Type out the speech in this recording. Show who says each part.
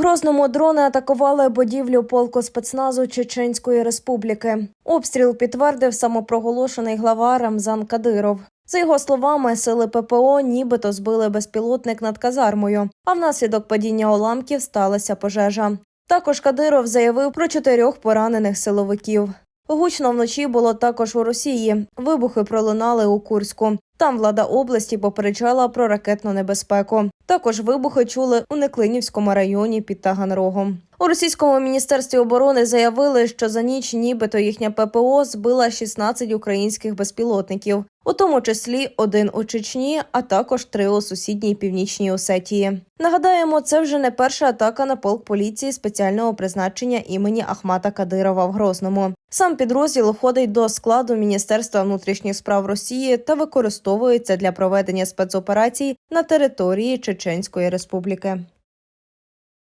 Speaker 1: Грозному дрони атакували будівлю полку спецназу Чеченської Республіки. Обстріл підтвердив самопроголошений глава Рамзан Кадиров. За його словами, сили ППО нібито збили безпілотник над казармою, а внаслідок падіння уламків сталася пожежа. Також Кадиров заявив про чотирьох поранених силовиків. Гучно вночі було також у Росії. Вибухи пролунали у Курську. Там влада області попереджала про ракетну небезпеку. Також вибухи чули у Неклинівському районі під Таганрогом. У російському міністерстві оборони заявили, що за ніч нібито їхня ППО збила 16 українських безпілотників, у тому числі один у Чечні, а також три у сусідній північній Осетії. Нагадаємо, це вже не перша атака на полк поліції спеціального призначення імені Ахмата Кадирова в Грозному. Сам підрозділ входить до складу Міністерства внутрішніх справ Росії та використовується для проведення спецоперацій на території Чеченської Республіки.